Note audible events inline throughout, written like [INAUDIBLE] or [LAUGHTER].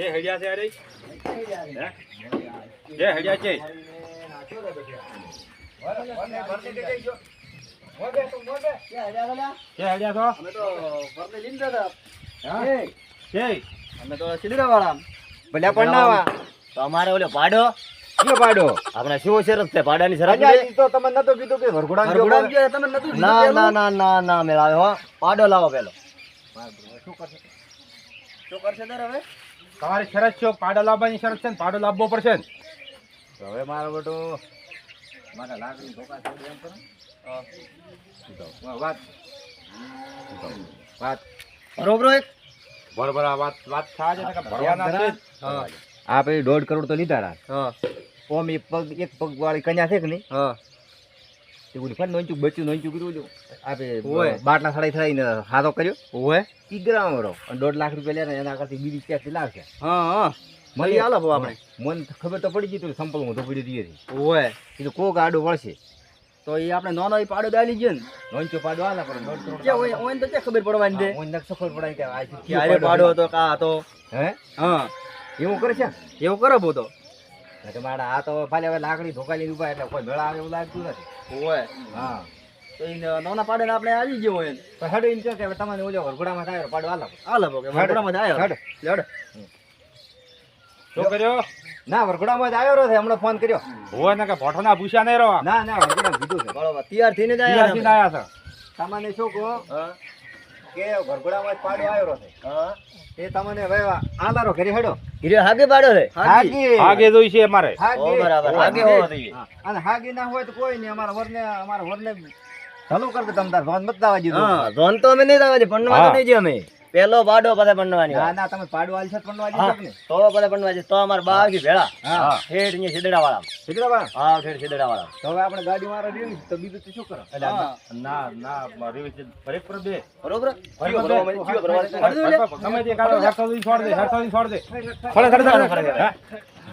જે હેડ્યા છે અરે? જે હેડ્યા છે. અમારે ઓલો પાડો. પાડો? આપણે શું શરત છે? પાડાની શરત તો તમે નતો કીધું કે વરઘોડા ગયો, તમે નતું ના ના ના ના ના મેળાવે હો. પાડો લાવો પેલો. શું કરશે? શું કરશે તારે હવે? તમારી શરત છે પાડો લાવવાની શરત છે ને પાડો લાવવો પડશે ને. હવે મારો બેટો મારા લાકડી ધોકા છોડી એમ કરો. વાત. વાત. બરોબર એક બરોબર આ વાત વાત થાય છે કે ભરવાના છે હા. આ પછી દોઢ કરોડ તો લીધા હા. ઓમ એક પગ એક પગ વાળી કન્યા છે કે નહીં? તે ઓલી ફાટ નોંચું બચ્યું નોંચું કર્યું હતું આપે ઓય. બાટલા સડાઈ સડાઈને હાથો કર્યો. ઓય. ઈ ગ્રામ વાળો. અને દોઢ લાખ રૂપિયા લે ને એના કરતી બીજી ક્યાંથી હા હા. હાલો ભાવ આપણે. મને ખબર તો પડી ગઈ તું સંપલ હું તો પડી દીધી હતી ઓય એટલે કોક આડું વળશે. તો એ આપણે નાનો એ પાડો દાલી ગયો ને. નોંચો પાડો આલા પણ દોઢ કરોડ કે ઓય ઓય તો ક્યાં ખબર પડવાની દે ઓય નકશો ખબર પડાય કે આ કે આરે પાડો હતો કા હતો? હે? હા. એવું કરે છે? એવું કરો બો તો કે મારા આ તો ભાલે હવે લાકડી ધોકાલી ઊભા એટલે કોઈ મેળા આવે એવું લાગતું નથી. ઓય હા. તો ઈ નાના પાડે ને આપણે આવી ગયો હોય તો હેડો એમ કે તમને ઓલો વરઘોડામાં થાય પાડો આલો હાલો કે વરઘોડામાં જ આવ્યો. હેડો. લેવડો શું કર્યો? ના વરઘોડામાં જ આવ્યો રહ્યો છે. હમણાં ફોન કર્યો. હોય ને કે ભોઠોના પૂછ્યા નહીં રહો ના ના વરઘોડામાં કીધું છે. બરોબર. તૈયાર થઈને જ ત્યાંથી આવ્યા છે. તમને શું કહો? હા. કે વરઘોડામાં પાડો આવ્યો છે હા. તે તમને હવે આલારો ઘરે હેડો. હીરે હાગે પાડો રે? હાગી હાગે જોઈ છે અમારે. ઓ બરાબર. હાગે હોવો જોઈએ. અને હાગી ના હોય તો કોઈ નહીં. અમારા વરને અમારા વરને ચાલુ કરતો દે તમ તાર. ફોન મત દાવા દીધો. હા જોન તો અમે નહીં દાવા દે. પણવા તો નહીં જે અમે. પેલો પાડો પછી પંડવાની ના ના તમે પાડો આલી છે પંડવાની ને તો પછી પણવા તો અમાર બા કી ભેળા. હા. ઠેઠ અહીંયા સિદડા વાળા સિકરાબા હા ઠેઠ સિદડા વાળા તો હવે આપણે ગાડી મારા રેવી તો બીજું તો શું કરો? ના ના મારી વચ્ચે ફરેક પર બે. બરોબર? ફરી પર બે. ભરવા માંડી, તમે. તે કાઢો હેઠો થી છોડ દે હરતો દી. છોડ દે ખડે ખડે ખડે ખડે હે?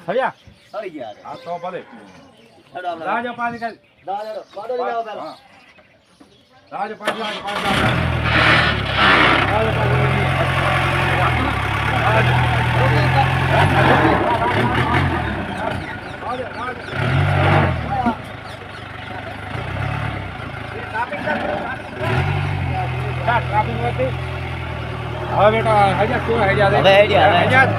ખડ્યા ગયા આ તો ભલે રાજા. રાજો પાણી કાઢ દા હેડો. પાડો આવો. પાણી રાજો પાણી રાજો. રાજો પાણી વચ્ચે. હવે બેટા હજાર શું હજાર હવે આઈડિયા, હવે હજાર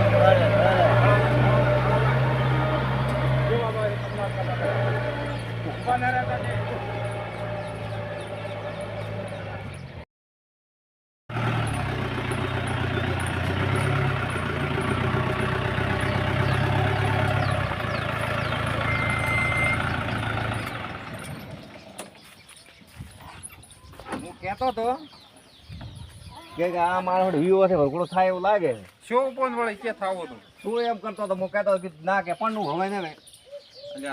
હું કહેતો તો. કે આ મારો વિવો છે વરઘોડો થાય એવું લાગે શું પણ વળે કે થાવો તો? તું એમ કરતો તો હું કહેતો કે ના કે પણ હવે ને ને.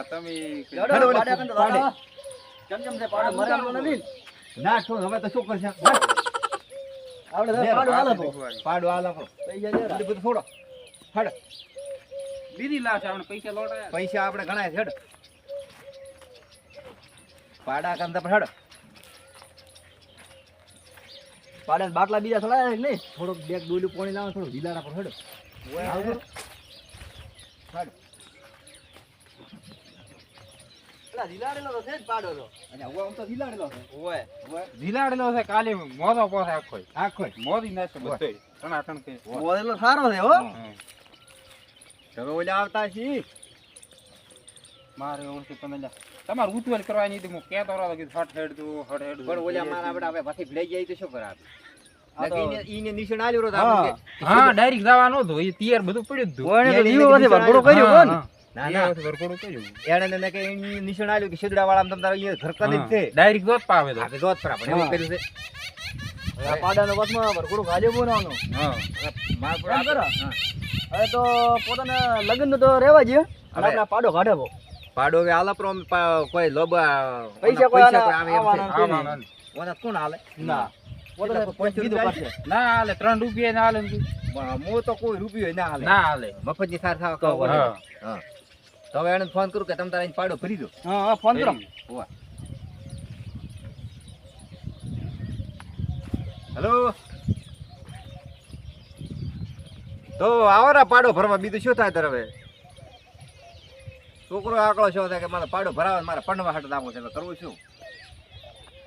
તમે હેડો, હેડો, પાડે આપણે તો કેમ કેમ છે પાડો? મરે નથી ના? શું હવે તો શું કરશે? આપણે પાડો હાલો. પાડો હાલ બધું છોડો. હેડ. બીજી લાશ આપણે પૈસા લોટાયા. પૈસા આપણે ગણાય છે હેડ. પાડા કરતા તો હેડ. પાડે બાટલા બીજા થોડા નહીં? થોડોક બેગ ડોલું પાણી લાવો થોડું ઢીલાડા પર હડો. છે કાલે પોસે આખો. આખો. મોદી નાખે બધો. કે મોડેલો સારો છે હો. હવે ઓલા આવતા છી મારે ઓળખી તમે લ્યા. તમારે ઉતવેલ કરવાની હતી હું કહેતો રહ્યો કે હટ હેડ દો હટ હેડ. પણ ઓલા મારા આપણે હવે પાછી ભીડાઈ જાય તો શું કરે આપણે તો- ઈને ઈને નિશાન આલ્યું રોત હા ડાયરેક્ટ જવાનું હતું એ તૈયાર બધું પડ્યું જ હતું. લગ્ન તો અને હવે- આપણે પાડો કાઢવો પાડો હવે આલા પ્રોમ કોઈ લોબા પૈસા કોઈ આવે એમ છે. ઓના કોણ હાલે? ના. ના હાલે ત્રણ રૂપિયા ના હાલે. હું તો કોઈ રૂપિયો ના હાલે. ના હાલે. મફત સાર થાવ કહો હા. તમે તો હવે એને ફોન કરું કે તમે તારા પાડો ભરી દો. હા હા ફોન કરો. હેલો? તો આવરા પાડો ભરવા બીજું શું થાય તારે હવે? છોકરો આકળો છો કે મારે પાડો ભરાવે મારે પંડવા હાટ નાખવું છે કરવું શું?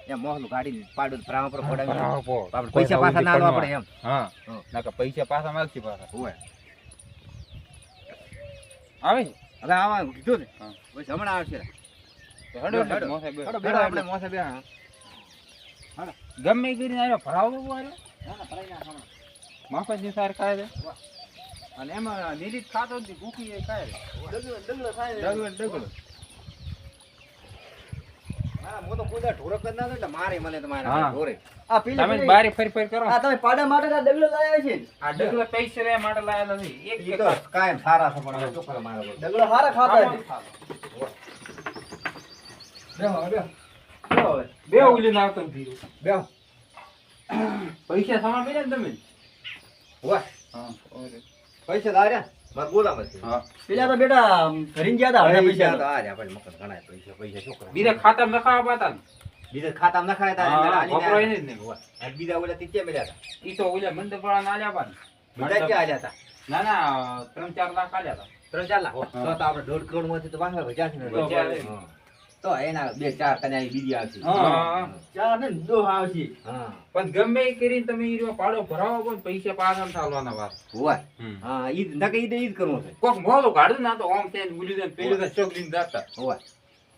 એમ મોહલું ગાડી પાડો ભરાવા પર પડાવી ભરાવો પો. આપણે પૈસા પાછા ના આલવા પડે એમ. હા. હં. પૈસા પાછા માગશે પાછા. હોય. આવે હવે આવા કીધું ને. હા. હમણાં આવશે. હેડો હેડો. હેડો, આપણે મોસે બે ગમે કરીને આવ્યો ભરાવો આવ્યો છે. અને એમાં નિરીત ખાતો નથી ભૂખી એ ખાય. ડગલું ને ડગલું. હા, હું તો કુદા ઢોરક જ ના દઉં એટલે મારે મને તો મારે હા. ઢોરે. આ પેલી તમે પેલી- બારી ફરી ફરી કરો આ તમે પાડા માટે આ ડગલો થાય ડગલો. ડગલો. બે ઉલી નાખતો બે પૈસા સમા મળ્યા તમે વાહ હા ઓરે. પૈસા તો આર્યા. મારે બોલામાં હા પેલા તો બેટા ઘરીને ગયા હતા હવે પૈસા તો આર્યા, પણ મફત ઘણાય પૈસા. પૈસા છોકરા કરે? બીજા ખાતામાં નખાવા પાતા ને બીજા ખાતામાં નખાય તારે હા, અંદર આલીને વપરાય. નહીં જ આ બીજા ઓલા તી ક્યાં મળ્યા હતા? ઈ તો ઓલા મંદિર ના આલ્યા પણ બીજા ક્યાં આલ્યા હતા? ના ના ત્રણ ચાર લાખ આલ્યા હતા ત્રણ ચાર લાખ? તો આપણે દોઢ પચાસ ને તો પચાસ. બરાબર. હા. તો એના બે ચાર કન્યા ઈ બીજી આવશે. ચાર ને દો આવશે. હા. પણ ગમે એ કરીને તમે ઈ પાડો ભરાવો પણ પૈસા પાછળ થાલવાના વાત. હોય. હા, ઈ નકે ઈ ઈ કરવું છે. કોક મોડું કાઢું ના તો ઓમ તે ને બોલી દે ને પેલું તો ચોક લઈને જાતા. હોય.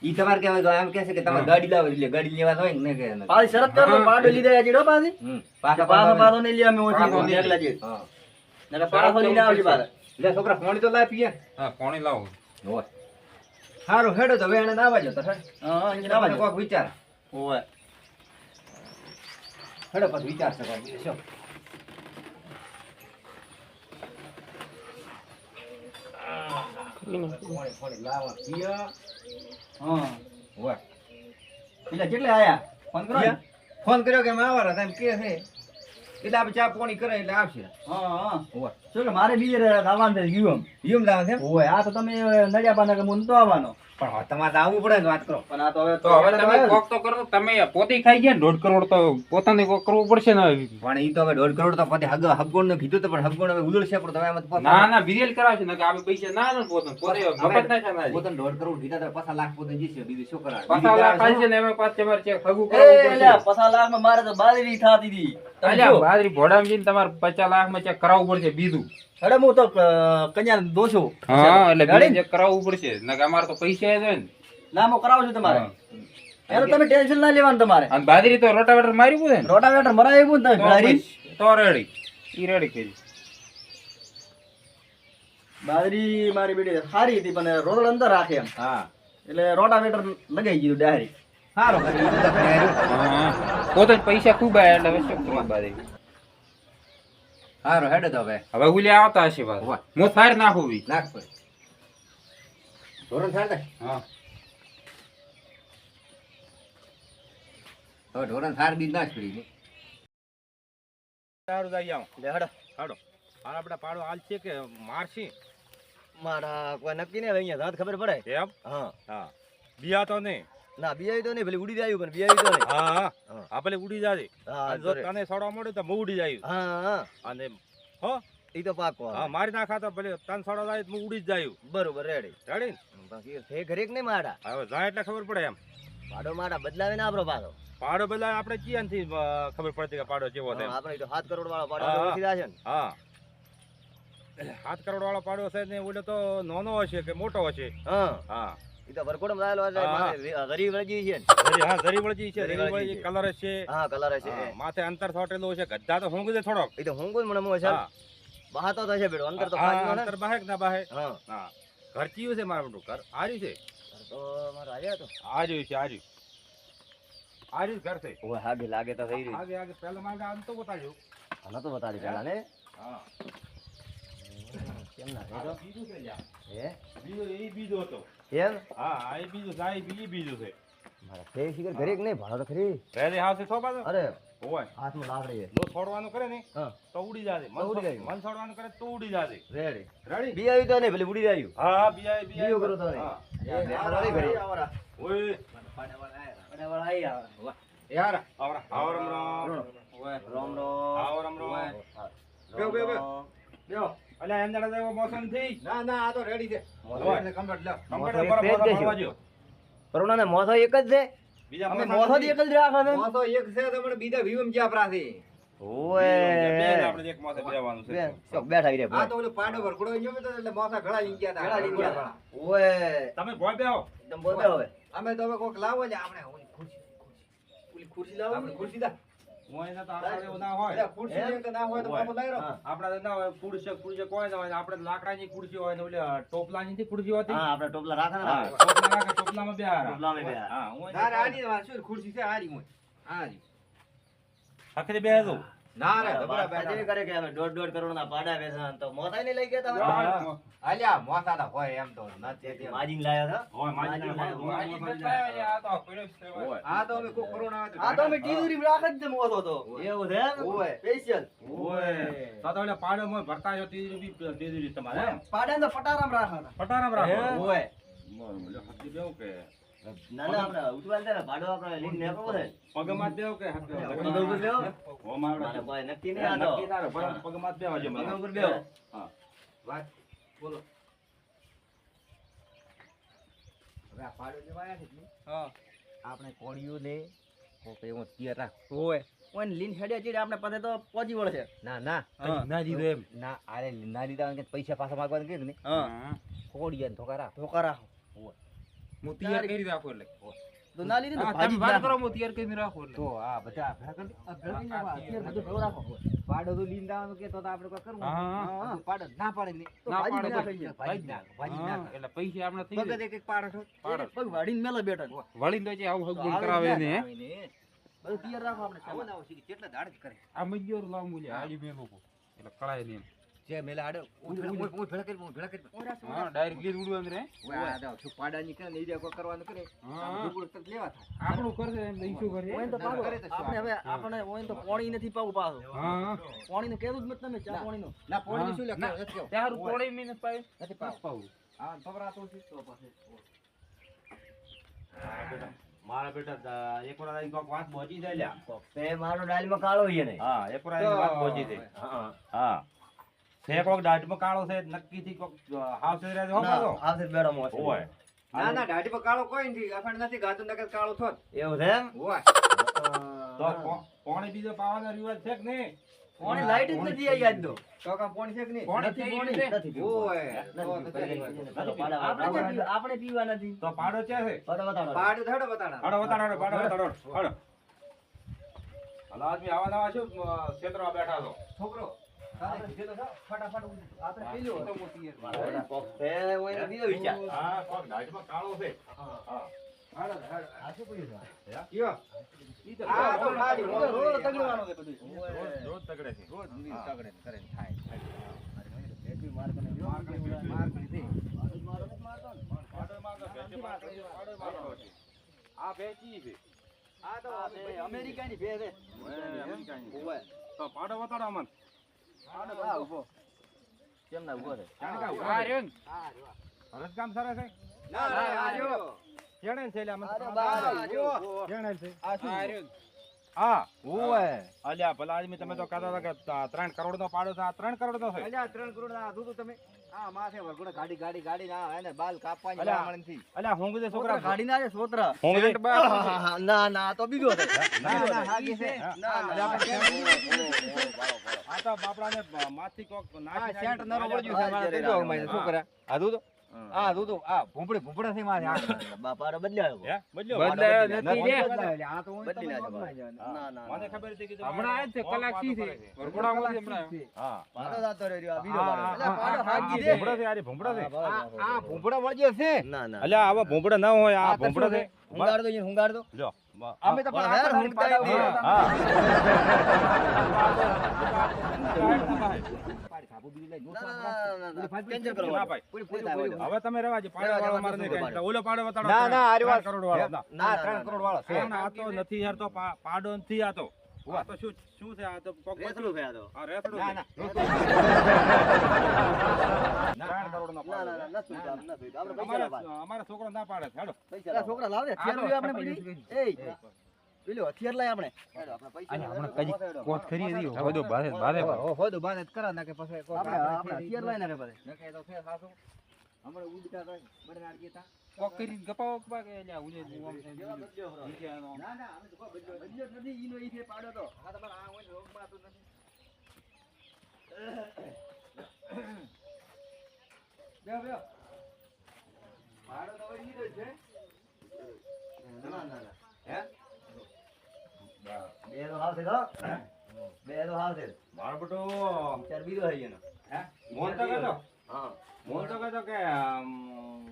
ઈ તમારે કહેવાય તો એમ કહેશે કે તમારે ગાડી લાવો એટલે ગાડી લેવા હોય ને કે પાછી શરત કરો પાડો લીધા છે ડો પાછી. પાછા પાછો પાછો ને લે અમે ઓછી. એકલા જે હા. નકર પાછો લઈને આવશે બાર લે છોકરા પાણી તો લાવી પીએ. હા પાણી લાવો. હોય. હારું હેડો તો હવે એને નાવા જતો હેડ. કોક વિચાર. ઓવે હેડો પછી વિચાર છે કોક શું. હોય. કેટલે આયા? ફોન કર્યો ફોન કર્યો કે હતા એમ કે છે. એટલે આપણે ચા પોણી કરે એટલે આવશે. હા મારે બીજે આવવાનું છે યુમ યુમ લાવે છે ઓય આ તો તમે નડિયા પાના કે તો આવવાનો. પણ તમારે આવવું પડે વાત કરો. પણ આ તો હવે તો હવે તમે કોક તો કરો તમે પોતે ખાઈ ગયા દોઢ કરોડ તો પોતાને કોક કરવું પડશે ને પણ ઈ તો હવે દોઢ કરોડ તો પછી હગ હગગોળ ને કીધું તો પણ હવે ઉલળશે પણ તમે એમાં ના ના બીજેલ કરાવશે ને કે આપણે પૈસા ના પોતે મફત ના દોઢ કરોડ કીધા તો પાછા લાખ પોતે જીશે બીજું શું કરાવે? પાછા બીજી લાખ કરાવે ને એમાં પાછું તમારે ચેક હગું પડશે. મારે તો બારી થાતી હતી અલ્યા તમારે પચાસ લાખમાં ચેક કરાવવું પડશે બીજું. અરે હું તો કન્યા દોષો હા એટલે ગાડી? ચેક કરાવવું પડશે. નકર અમારે તો પૈસા જ ને. ના હું કરાવું છું તમારે. તમે ટેન્શન ના લેવાનું તમારે. અને બાજરી તો રોટાવેટર મારી રોટાવેટર ને તમે? તો ભેળારી. તો રેડી ઈ રેડી કરી બાજરી મારી બેટી સારી હતી પણ રોડ અંદર રાખે એમ. હા. એટલે રોટાવેટર લગાઈ ગયું ડાયરી સારું પોતે જ પૈસા ખૂબ આવ્યા એટલે હવે શું કરવું બાદ સારું હેડ તો હવે. હવે ઉલી આવતા હશે. પાછા હું થાર ના હોવી નાખ ધોરણ થાય ને હા. હવે ધોરણ થાર બીજ ના છોડી સારું જાય આવું લે હડો. હાડો. હાલ આપડા પાડો હાલ છે કે મારશી? મારા કોઈ નક્કી નહીં અહીંયા દાંત ખબર પડે. એમ? હા. હા. બિયા તો નહીં. ના બિયાવી તો નહીં ભલે ઉડી જાય પણ બિયાવી તો નહીં. હા હા. આ ભલે ઉડી જાજે હા જો તને સડવા મળે તો હું ઉડી જાય હા હા. અને હો? ઈ તો પાકો હા મારી નાખા તો ભલે તન સડવા જાય તો હું ઉડી જ જાય. બરોબર રેડી રેડી બાકી છે ઘરે કે નહીં માડા હવે જાય એટલે ખબર પડે એમ. પાડો માડા બદલાવે ને આપણો પાડો. પાડો બદલાવે આપણે ક્યાંથી ખબર પડતી કે પાડો કેવો છે. આપણે તો 7 કરોડ વાળો પાડો હા. છે ને. હા. સાત કરોડ વાળો પાડો છે ને ઓલો તો નાનો હશે કે મોટો હશે? હા. હા. તો ગરીબ રજી છે હા જરી વળજી છે જરી જરી વળજી વળજી કલર છે. હા કલર છે. માથે અંતર થોટેલું છે ગદ્દા તો હું કીધું થોડોક. ઈ તો હું મને મોં છે. હા. બહાતો થશે બેડો અંદર તો હા, અંતર બાહે ના બાહે? હા. હા. ઘર ચિયું છે મારું બેટું ઘર આર્યું છે? તો મારો આવ્યા તો આર્યું છે આર્યું. આર્યું ઘર છે. ઓય હાગે લાગે તો થઈ રહ્યું. આગે આગે પહેલા મારે આમ તો બતાડ્યો. હા તો બતાડી પેલા ને. હા. કેમ ના બીજું છે લ્યા. હે? બીજું એ બીજો હતો. એમ? હા આ એ બીજું છે આ બીજી બીજું છે. મારા તે શિખર ઘરે કે નહીં? ભાડો તો ખરી. પહેલી હા છે છો તો અરે હોય હાથમાં લાકડી લો છોડવાનું કરે ને હા. તો ઉડી જાજે. મન ઉડી જાય. મન છોડવાનું કરે તો ઉડી જાજે. રેડી રેડી બી આવી તો નહીં ભલે ઉડી જાય. હા હા આવી બી આવી. કરો તો નહીં. હા. નહીં ઘરે. ઓય. યાર આવરા આવો રામ રામ. રામ રામ આવો રામ રામ. હા. બેહો, બેહો, બેહો. બેહો. અલે મોસો નથી ના ના આ તો રેડી છે. એટલે. કમ્પ્યુટર મોસો એક બરાબર જ દ્યો. કરોના મોસો એક જ છે બીજા અમે મોસો એક જ રાખો છે મોસો એક છે તમને બીજા વીવમ જ્યાં પ્રાસી. ઓય બે જ આપણે એક મોસે બેવાનું છે બે ચોક બેઠા રે આ તો ઓલો પાડો વરઘોડો ગયો તો એટલે મોસા ઘણા લઈ ગયા હતા. ઘણા લઈ ગયા. ઘણા. તમે ભોય બેહો એકદમ બોલે હવે અમે તો હવે કોક લાવો ને આપણે ખુરશી ખુરશી. ઓલી ખુરશી લાવો આપણે ખુરશી દા. હોય. હોય હોય. હોય હોય. લાકડાની ખુરશી હોય ને ઓલી ટોપલાની ખુરશી હોતી? આપડે ટોપલા રાખે ટોપલા રાખે ટોપલામાં ખુરશી છે આરી હોય. આરી. આખરે બેહજો. ના રે ધબડા. કરે કે અમે દોઢ દોઢ કરોડના પાડા વેચાણ તો મોસાઈ ને લઈ ગયા તમે. અલ્યા મોસા તો હોય એમ તો નથી. માજીને લાયા હતા હોય, માજી માજી લાવ્યો. લાવ્યો. માજી બતાવ્યા છે, આ તો આ તો અમે કો કોરોના આ તો અમે ટીવી રાખે જ છે તો એવું છે ઓય. સ્પેશિયલ હોય. તો તો ઓલા પાડોમાં ભરતા જો બી- તીજરી તમારે? પાડા ને ફટારામ રાખા ફટારામ રાખો. ઓય હોય. બરોબર. લે, હાથી બેહો કે ના ના આપણે ઉતવાલ છે ને પાડો આપણે લઈને નીકળવો છે પગમાં જ કે હાથ બેહો? પગ ઉપર બેહો. હો, મારો. મારે નક્કી નહીં આ નક્કી ના પગમાં જ બેહવા મને. ઉપર બેહો. હા. વાત બોલો. હવે આ પાડો જે છે ને, આપણે કોળીઓ લે કોક એવો તીર રાખ. ઓય. ઓય લીન હેડ્યા ચીડે આપણે પાસે તો પહોંચી વળશે ના ના. ના દીધો એમ. ના અરે ના કે પૈસા પાછા માંગવાનું કે ને હા. કોળીયા ધોકા રાખ. ધોકા રાખો. હું તૈયાર કરી રાખો એટલે. તો ના લીધે તો તમે વાત કરો, હું તૈયાર કરીને રાખું એટલે. તો આ બધા કરી રાખો. પાડો તો લીન દાવાનું કે તો તો આપણે કોઈ કરવું હા, હા, હા, પાડો. ના પાડે ને. ના પાડે તો અહીંયા. ભાજી નાખ ભાજી એટલે પૈસા આપણે થઈ એક એક પાડો. પાડો. પગ વાળીને મેલે બેઠા વળીને તો જે આવું હગું કરાવે ને, હે? આવે ને. બધું તૈયાર રાખો આપણે. આવો આવો. સીધી કેટલા દાડ કરે. આ મજૂર લાંબુ લે, આડી બે એટલે કળાય નહીં. જે મેલા આડે હું ભેળા- હું- હું ભેળા કરી હું ભેળા કરી હા, ડાયરેક્ટ લીધ ઉડવા અંદર, ઓય આ દાવ શું પાડાની કરે ને ઈ કોઈ કરવાનું કરે ગુગળ તક લેવા થાય આપણું કરશે એમ ઈ શું કરીએ? ઓય તો ના, પાડો. શું આપણે હવે આપણે ઓય તો પાણી નથી પાવું પાછો હા, હા. પાણીનું કહેવું જ મત તમે ચા ના. પાણીનું ના પોણી શું લે ના. નથી કેવું. તોડી મીને પાય. નથી પાવ પાવું. હા પકડાતો છે તો પછી મારા બેટા એક વાત પહોંચી જાય લ્યા. તે મારો ડાલમાં કાળો છે ને હા એક વાત પહોંચી જાય. હા હા છે કોક દાઢમાં કાળો છે નક્કી થી કોક હાવ છે રે હો હાવ આવશે બેડો મોસ હોય. ના ના દાઢી પર કાળો કોઈ નથી આપણને નથી ગાતો નકર કાળો થોત. એવું છે એમ? હોય. તો પો- બીજો પાવાનો રિવાજ છે કે નહીં? પાણી લાઈટ જ નથી આવી આજ તો તો કામ છે કે નહીં? પોણી નથી થઈ પાણી. નથી ઓય. આપણે પીવા? આપણે પીવા નથી. તો પાડો છે છે પાડો બતાડો પાડો. ધડો બતાડો. હાડો બતાડો પાડો બતાડો. હાડો હાલો આદમી આવા નવા શું ક્ષેત્રમાં બેઠા છો? આ ભેંચી છે. આ ભેંચી છે આ તો અમેરિકાની ભેળ છે. ઓય. તો પાડો વતાડો અમન. ઊભો. કેમ ના ઊભો છે? ભરત કામ સરસ છે? ના ના આર્યો જો કેણે છે લે અમન આર્યો કેણે છે? આ શું? આર્યો હા ઓય અલ્યા ભલા આદમી તમે તો કહેતા હતા કે ત- ત્રણ કરોડ નો પાડો છે. આ ત્રણ કરોડ નો છે. અલ્યા ત્રણ કરોડ આ દૂધું તમે. આ માથે વગડે ગાડી ગાડી ગાડી ના એને બાલ કાપવાની અલ્યા. અલ્યા હું છોકરા છોકરા કાઢીને આવે છોકરા. હું ના ના તો બીજો છે. ના ના હાગી છે. ના, ના, ના, આ તો બાપડાને માથી કોક નાખી સેન્ટ નરો પડ્યું છે મારે દેજો અમારે શું કરે આ દૂધો તો આ ભૂંપડી ભૂંપડા થી મારે આ [LAUGHS] બાપારો બદલાયો હે? બદલ્યો? બદલાયો નથી રે. આ તો હું બદલી. ના ના મને ખબર હતી કે હમણાં આ છે, કલાકથી છે. વરઘોડામાંથી હમણાં આવ્યો. હા. પાડો જાતો રહ્યો, આ બીજો હા, પાડો. હા, પાડો હા, દે. ભૂંપડો છે. આરે ભૂંપડા છે આ. ભૂંપડા વળગ્યો છે. ના ના. અલ્યા આવા ભૂંપડા ના હોય આ ભૂંપડા ભૂંપડો છે? હુંગાડ દો હુંગાડ દો જો. અમે તો પણ હા, આ તો હુંગતા પાડો નથી. દે. હા. હવે તમે રહેવા દો પાડો રહેવા દો, વાળો મારે નહીં કહેતા. ઓલો પાડો વતાડો ના ના આરી કરોડ વાળો ના. ના કરોડ વાળો છે આ તો નથી યાર તો પાડો નથી આ તો આ તો શું શું છે આ તો કોક છે આ તો. આ રેતડું ના છે. ના ત્રણ કરોડનો ના, ના, ના, છે. નથી જોઈતું, નથી જોઈતું. આપણે પૈસા અમારે લાવવા. અમારા છોકરો ના પાડે હેડો છોકરા લાવ દે, આપણે પેલું હથિયાર લાય આપણે. હેડો, આપણે હેડો. કોટ કરી દીધો હોદો બારે બારે હો- હોદો જ કરા નાખે પછી આપણે આપણે હથિયાર લાય ને રે બધે નકે તો ફેર સાસુ હમણાં ઉડતા થાય, નાડ ગીતા. કોક કરી ગપાવો કપા કે લ્યા ઉજે આમ ના ના અમે તો કોઈ બદલ્યો બદલ્યો નથી ઈનો ઈ છે પાડો તો. આ તમારે આ હોય ને રોગમાં તો નથી. બે બે. પાડો તો ઈ ઈનો છે. ના ના ના. હે? બે તો હાવ છે તો. બે તો હાવ છે મારો બેટો. ચાર બીજો હઈ એનો. હે? મોન તો કહેતો હા. મોન તો કહેતો કે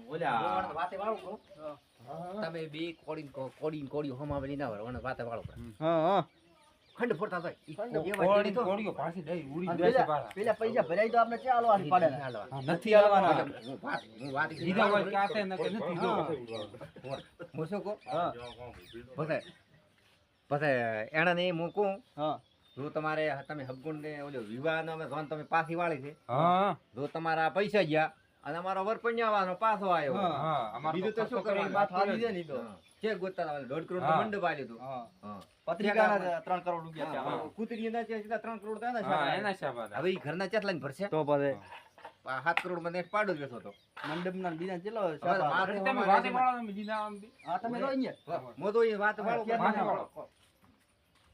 ઓલા વાતે વાળું કહું. તમે બે કોડી કોડી કોડી હમાવેલી ના વાળો વાતે વાળો હા હા. ખંડ ફોડતા થાય પાછી દઈ ઉડી પેલા પૈસા ભરાય તો આપણે પાડે ને. હા, નથી હાલવાના. હું વાત હું હોય કે આ છે ને કે નથી. દીધો. હું. શું કહું હા. પછી એને નહીં કહું જો તમારે તમે હબગુણ ને ઓલો વિવાહનો અમે જોન તમે પાછી વાળી છે. જો તમારા પૈસા ગયા અને અમારો વરપણ્યાવાનો પાછો આવ્યો. બીજું તો શું કરવાનું? વાત આવી છે નહીં તો છે ગોતા દોઢ કરોડ. મંડપ આવ્યો હતું. હા. હા. પત્રિકાના ત્રણ કરોડ રૂપિયા સીધા ત્રણ કરોડ થયા ને એના હવે ઈ ઘરના ચેટલા ને ભરશે? તો પછી? સાત કરોડ મને પાડો જ બેઠો હતો. મંડપના ને બીજા ચેલો? તમે વાતે વાળો તમે દીધા આમ બી. હા તમે તો અહીંયા મો તો એ વાત વાળો.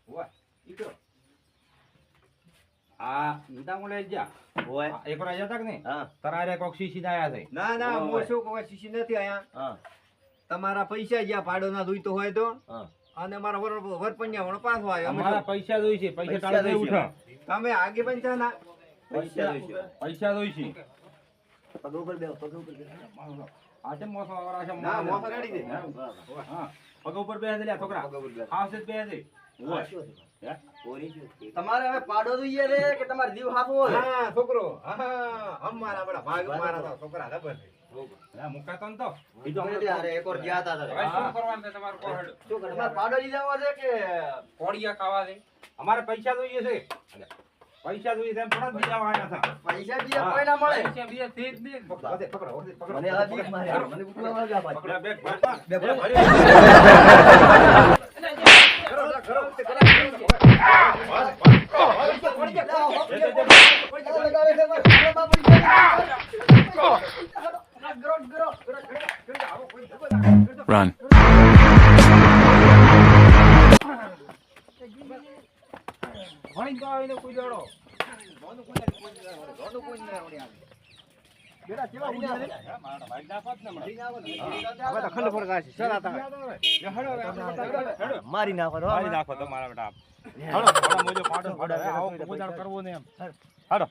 ક્યાં વાતે વાળો. વાળો. વાહ, ઈ તો. આ નીતા મુલે જા. હોય. એક વાર જતા કે નહીં? તરારે કોક શીશી આયા છે. ના ના ઓય, શું કહું શીશી નથી આયા. તમારા પૈસા જ્યાં ભાડો ના જોઈતો હોય તો. અને મારા વર વરપણ્યા વાળો પાછો આવ્યો. અમારા પૈસા જોઈ છે પૈસા તમે આગે છે ના? પૈસા જોઈશે. પૈસા જોઈ છે પગ ઉપર બે પગ ઉપર બે આ મોસો વાળા છે ના મોસો. રેડી દે હા. પગ ઉપર બે છોકરા. હાવ છે બેસે તમારે હવે પાડો જોઈએ રે કે તમારે જીવ હાથવો છે હા છોકરો. હા અમારા બડા ભાગ મારા તો છોકરા ખબર છે. મુકાતો ને તો. બીજો એટલે એક વાર ગયા હતા હવે શું કરવાનું છે તમારે કહો શું કરે તમારે પાડો લઈ જવા છે કે કોળિયા ખાવા અમારે પૈસા જોઈએ છે. પૈસા જોઈએ થોડા બીજા હતા. પૈસા બીજા કોઈ ના મળે? પૈસા બીજા તે જ દે. પકડો પકડો પકડો. મને હવે બીક મારે મને ઉઠવા વાગ્યા પાછું. પકડા બેગ ભરતા. [LAUGHS] Run. ભણીને તો આવીને કોઈ દાડો. મારી નાખો તો મારી નાખો તમારા બેટા કરવો ને એમ. હાલો